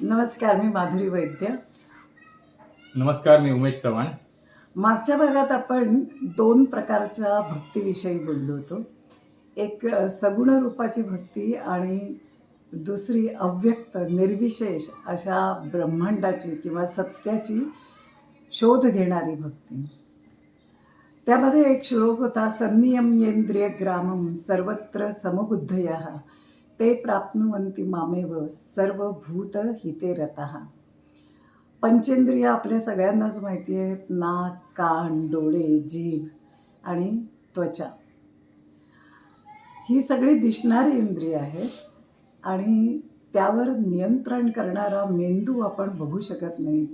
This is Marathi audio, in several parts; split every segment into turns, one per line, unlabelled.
नमस्कार मी माधुरी वैद्य.
नमस्कार मी उमेश चव्हाण.
मागच्या भागात आपण दोन प्रकारच्या भक्तीविषयी बोललो होतो. एक सगुण रूपाची भक्ती आणि दुसरी अव्यक्त निर्विशेष अशा ब्रह्मांडाची किंवा सत्याची शोध घेणारी भक्ती. त्यामध्ये एक श्लोक होता संनियम्येंद्रिय ग्रामम सर्वत्र समबुद्धय. ते प्राप्नुवंती मामेव सर्व भूत हिते रतः पंचेंद्रिय आपल्या सगळ्यांनाच माहिती आहेत नाक कान डोळे जीभ आणि त्वचा. ही सगळी दिसणारी इंद्रिय आहेत आणि त्यावर नियंत्रण करणारा मेंदू आपण बघू शकत नाही.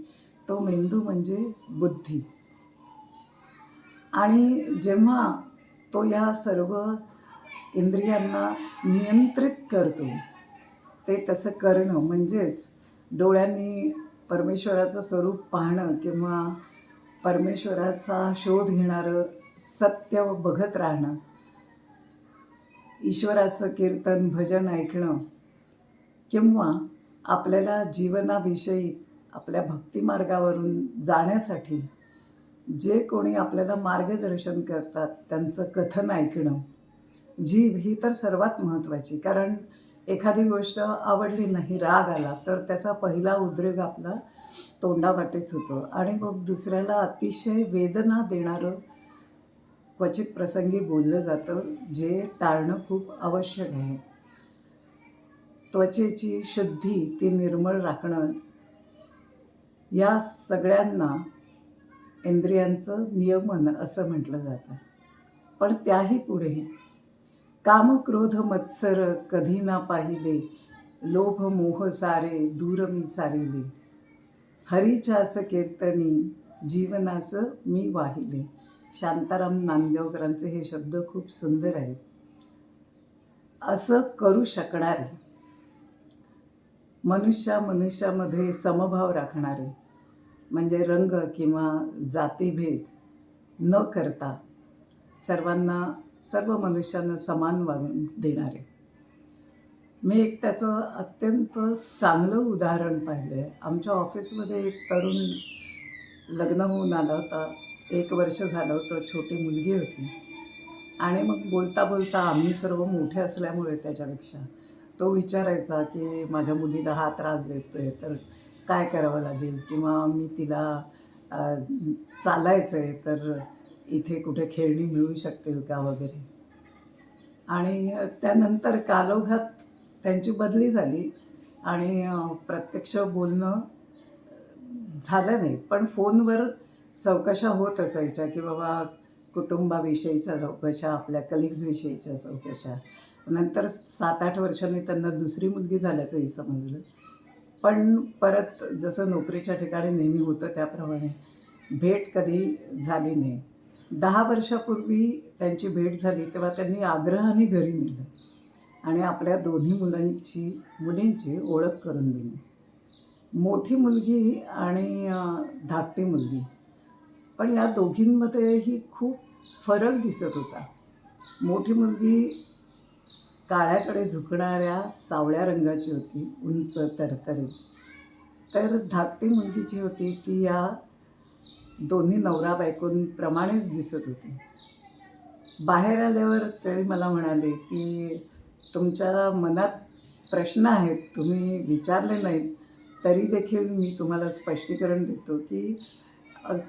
तो मेंदू म्हणजे बुद्धी. आणि जेव्हा तो या सर्व इंद्रियांना नियंत्रित करतो. ते तसं करणं म्हणजेच डोळ्यांनी परमेश्वराचं स्वरूप पाहणं किंवा परमेश्वराचा शोध घेणारं सत्य बघत राहणं. ईश्वराचं कीर्तन भजन ऐकणं किंवा आपल्याला जीवनाविषयी आपल्या भक्तिमार्गावरून जाण्यासाठी जे कोणी आपल्याला मार्गदर्शन करतात त्यांचं कथन ऐकणं. जीभ ही तर सर्वात महत्त्वाची. कारण एखादी गोष्ट आवडली नाही राग आला तर त्याचा पहिला उद्रेक आपला तोंडावाटेच होतो. आणि मग दुसऱ्याला अतिशय वेदना देणारं क्वचित प्रसंगी बोललं जातं जे टाळणं खूप आवश्यक आहे. त्वचेची शुद्धी ती निर्मळ राखणं या सगळ्यांना इंद्रियांचं नियमन असं म्हटलं जातं. पण त्याही पुढे काम क्रोध मत्सर कधी ना पाहिले लोभ मोह सारे दूर मी सारिले. हरीच्याच कीर्तनी जीवनास मी वाहिले. शांताराम नांदगावकरांचे हे शब्द खूप सुंदर आहेत. असं करू शकणारे मनुष्या मनुष्यामध्ये समभाव राखणारे म्हणजे रंग किंवा जातीभेद न करता सर्वांना सर्व मनुष्यांना समान वागून देणारे. मी एक त्याचं अत्यंत चांगलं उदाहरण पाहिलं आहे आमच्या ऑफिसमध्ये एक तरुण लग्न होऊन आला होता. एक वर्ष झालं होतं छोटी मुलगी होती. आणि मग बोलता बोलता आम्ही सर्व मोठे असल्यामुळे त्याच्यापेक्षा तो विचारायचा की माझ्या मुलीला हा त्रास देतो आहे तर काय करावं लागेल? किंवा मी तिला चालायचं आहे तर इथे कुठे खेळणी मिळू शकतील का वगैरे. आणि त्यानंतर कालोघात त्यांची बदली झाली. आणि प्रत्यक्ष बोलणं झालं नाही. पण फोनवर चौकशा होत असायच्या की बाबा कुटुंबाविषयीच्या चौकशा आपल्या कलिग्जविषयीच्या चौकशा. नंतर सात आठ वर्षांनी त्यांना दुसरी मुलगी झाल्याचंही समजलं. पण परत जसं नोकरीच्या ठिकाणी नेहमी होतं त्याप्रमाणे भेट कधी झाली नाही. दहा वर्षापूर्वी त्यांची भेट झाली तेव्हा त्यांनी आग्रहाने घरी नेलं आणि आपल्या दोन्ही मुलांची मुलींची ओळख करून दिली. मोठी मुलगी आणि धाकटी मुलगी. पण या दोघींमध्येही खूप फरक दिसत होता. मोठी मुलगी काळ्याकडे झुकणाऱ्या सावळ्या रंगाची होती उंच तरतरी तर धाकटी मुलगी जी होती ती या दोन्ही नवरा बायकोंप्रमाणेच दिसत होती. बाहेर आल्यावर ते मला म्हणाले की तुमच्या मनात प्रश्न आहेत तुम्ही विचारले नाहीत तरी देखील मी तुम्हाला स्पष्टीकरण देतो की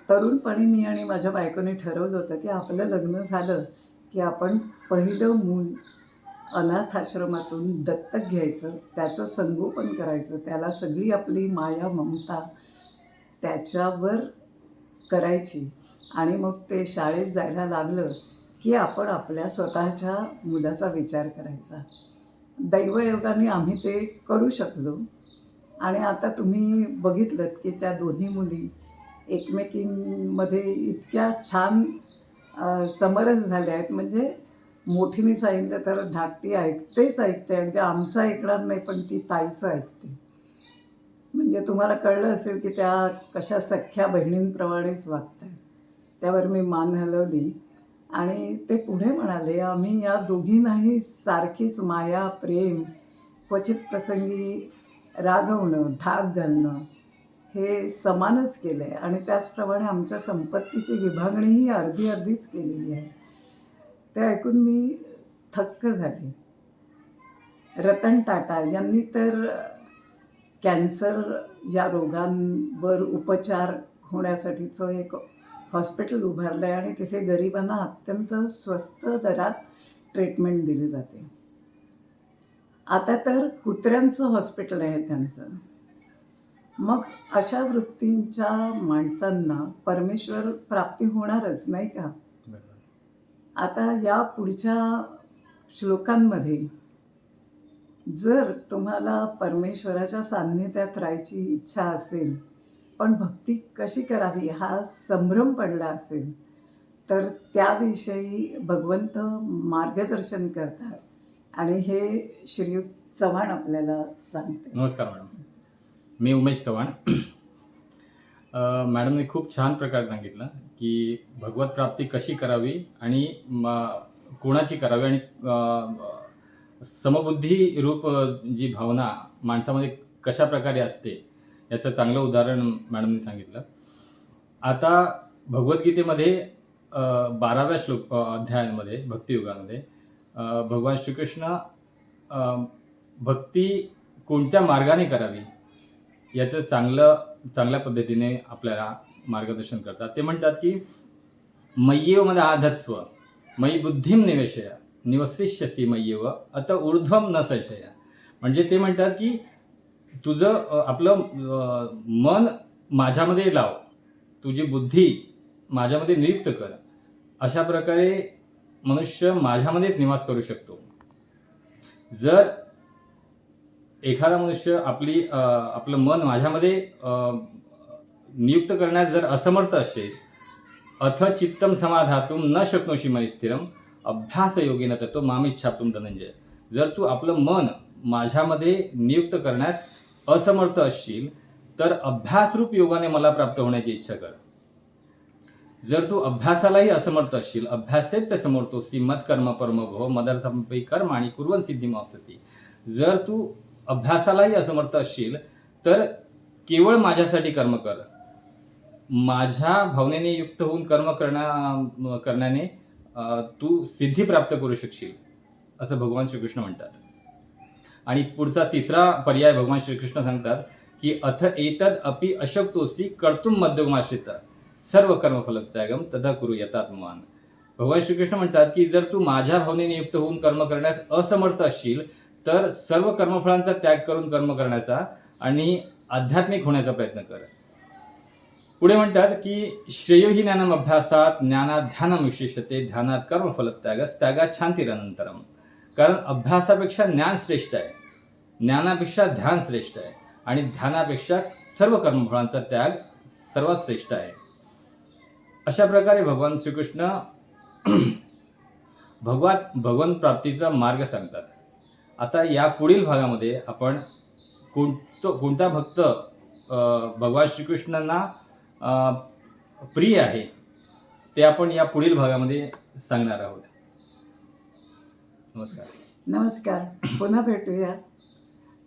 तरुणपणी मी आणि माझ्या बायकोने ठरवलं होतं की आपलं लग्न झालं की आपण पहिलं मूल अनाथ आश्रमातून दत्तक घ्यायचं त्याचं संगोपन करायचं त्याला सगळी आपली माया ममता त्याच्यावर करायची. आणि मग ते शाळेत जायला लागलं की आपण आपल्या स्वतःच्या मुलाचा विचार करायचा. दैवयोगाने आम्ही ते करू शकलो. आणि आता तुम्ही बघितलं की त्या दोन्ही मुली एकमेकींमध्ये इतक्या छान समरस झाल्या आहेत म्हणजे मोठीने सांगितलं तर धाकटी ऐकतेच ऐकते. अगदी आमचं ऐकणार नाही पण ती ताईचं ऐकते. म्हणजे तुम्हाला कळलं असेल की त्या कशा सख्ख्या बहिणींप्रमाणेच वागतात त्यावर मी मान हलवली आणि ते पुढे म्हणाले आम्ही या दोघींनाही सारखीच माया प्रेम क्वचित प्रसंगी रागवणं धाक घालणं हे समानच केलं आहे आणि त्याचप्रमाणे आमच्या संपत्तीची विभागणीही अर्धी अर्धीच केलेली आहे. ते ऐकून मी थक्क झाले. रतन टाटा यांनी तर कॅन्सर या रोगांवर उपचार होण्यासाठीचं एक हॉस्पिटल उभारलं आहे आणि तिथे गरिबांना अत्यंत स्वस्त दरात ट्रीटमेंट दिली जाते. आता तर कुत्र्यांचं हॉस्पिटल आहे त्यांचं. मग अशा वृत्तींच्या माणसांना परमेश्वर प्राप्ती होणारच नाही का? आता या पुढच्या श्लोकांमध्ये जर तुम्हाला परमेश्वराच्या सान्निध्यात राहायची इच्छा असेल पण भक्ती कशी करावी हा संभ्रम पडला असेल तर त्याविषयी भगवंत मार्गदर्शन करतात. आणि हे श्रीयुत चव्हाण आपल्याला सांगते.
नमस्कार मॅडम. मी उमेश चव्हाण. मॅडमने खूप छान प्रकारे सांगितलं की भगवत प्राप्ती कशी करावी आणि कोणाची करावी आणि समबुद्धी रूप जी भावना माणसामध्ये कशा प्रकारे असते याचं चांगलं उदाहरण मॅडमने सांगितलं. आता भगवद्गीतेमध्ये बाराव्या श्लोक अध्यायांमध्ये भक्तियुगामध्ये भगवान श्रीकृष्ण भक्ती कोणत्या मार्गाने करावी याचं चांगलं चांगल्या पद्धतीने आपल्याला मार्गदर्शन करतात. ते म्हणतात की मय्येवमध्ये आधत्स्व मयी बुद्धिम निवेशया. निवसिष्यसी मय्येव अत ऊर्ध्वम न संशया म्हणजे ते म्हणतात की तुझं आपलं मन माझ्यामध्ये लाव. तुझी बुद्धी माझ्यामध्ये नियुक्त कर. अशा प्रकारे मनुष्य माझ्यामध्येच निवास करू शकतो. जर एखादा मनुष्य आपली आपलं मन माझ्यामध्ये नियुक्त करण्यास जर असमर्थ असेल अथ चित्तम समाधातून न शक्नोशी मनी स्थिरम अभ्यास योगीन तत्व मामिच्छाप्तुम धनंजय. जर तू आपलं मन माझ्यामध्ये नियुक्त करण्यास असमर्थ असशील तर अभ्यासरूप योगाने मला प्राप्त होण्याची इच्छा कर. जर तू अभ्यासालाही असमर्थ असशील अभ्यासेत समर्थोसी मत कर्म परमभव मदर्थपै कर्म आणि कुर्वन सिद्धी मापससी. जर तू अभ्यासालाही असमर्थ असशील तर केवळ माझ्यासाठी कर्म कर. माझ्या भावनेने युक्त होऊन कर्म करण्या करण्याने तू सिद्धी प्राप्त करू शकशील असं भगवान श्रीकृष्ण म्हणतात. आणि पुढचा तिसरा पर्याय भगवान श्रीकृष्ण सांगतात की अथ एतद अपि अशक्तोसी कर्तुम मध्यमाश्रित सर्व कर्मफलत्यागम तथा कुरु यथात्मान भगवान श्रीकृष्ण म्हणतात की जर तू माझ्या भावनेने युक्त होऊन कर्म करण्यास असमर्थ असशील तर सर्व कर्मफळांचा त्याग करून कर्म करण्याचा आणि आध्यात्मिक होण्याचा प्रयत्न कर. पुढे म्हणतात की श्रेयो ही ज्ञानम अभ्यासात ज्ञानात ध्यानम विशेषते ध्यानात कर्मफलत्यागस त्यागात शांतीरनंतरम कारण अभ्यासापेक्षा ज्ञान श्रेष्ठ आहे. ज्ञानापेक्षा ध्यान श्रेष्ठ आहे. आणि ध्यानापेक्षा सर्व कर्मफळांचा त्याग सर्वात श्रेष्ठ आहे. अशा प्रकारे भगवान श्रीकृष्ण भगवान भगवान प्राप्तीचा मार्ग सांगतात. आता या पुढील भागामध्ये आपण कोणतो कोणता भक्त भगवान श्रीकृष्णांना प्रिय आहे ते आपण या पुढील भागामध्ये सांगणार आहोत. नमस्कार.
नमस्कार. पुन्हा भेटूया.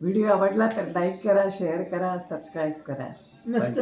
व्हिडिओ आवडला तर लाईक करा शेअर करा सबस्क्राईब करा.
मस्त.